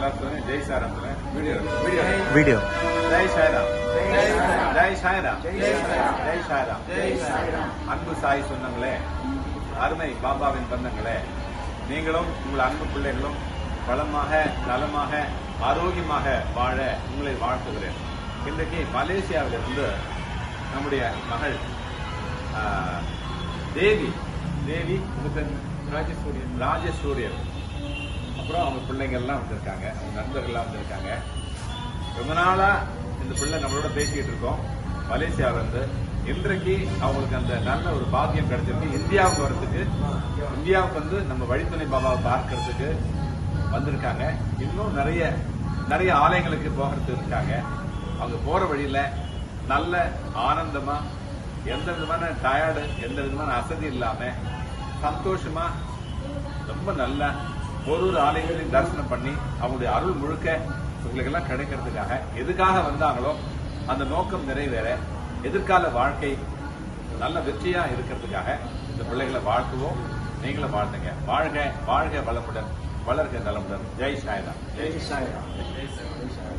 சொல்லுங்க Jai video. Video. Video. Jai Sairam Jai Sairam Jai Sairam அன்பு சாய் சொந்தங்களே அருமை பாபாவின் பந்தங்களே நீங்களும் உங்கள் அன்பு பிள்ளைகளும் வளமாக நலமாக ஆரோக்கியமாக வாழ உங்களை வாழ்த்துகிறேன். இன்றைக்கு மலேசியாவிலிருந்து நம்முடைய மகள் தேவி தேவி ராஜசூரியன். ராஜசூரியன். அவங்க பிள்ளைங்க எல்லாம் வந்திருக்காங்க. அவங்க நண்பர்கள்லாம் வந்திருக்காங்க. ரொம்ப நாளா இந்த பிள்ளை நம்மளோட பேசிக்கிட்டு இருக்கோம். மலேசியாவில வந்து இன்றைக்கு அவங்களுக்கு அந்த நல்ல ஒரு பாக்கியம் கிடைச்சிருக்கு. இந்தியாவுக்கு வர்றதுக்கு இந்தியாவுக்கு வந்து நம்ம வழித்துணை பாபாவை பார்க்கறதுக்கு வந்திருக்காங்க. இன்னும் நிறைய நிறைய ஆலயங்களுக்கு போகிறதுக்கு இருக்காங்க. அவங்க போற வழியில நல்ல ஆனந்தமா எந்த விதமான டயர்டு எந்த விதமான அசதி இல்லாம சந்தோஷமா ரொம்ப நல்ல ஒரு ஒரு ஆலயங்களையும் தரிசனம் பண்ணி அவங்களுடைய அருள் முழுக்க உங்களுக்கு எல்லாம் கிடைக்கிறதுக்காக எதுக்காக வந்தாங்களோ அந்த நோக்கம் நிறைவேற எதிர்கால வாழ்க்கை நல்ல வெற்றியா இருக்கிறதுக்காக இந்த பிள்ளைகளை வாழ்த்துவோம். நீங்களும் வாழ்த்துங்க வாழ்க வாழ்க வளமுடன் வளர்க நலமுடன். ஜெய் சாய்ராம். ஜெய் சாய்ராம்.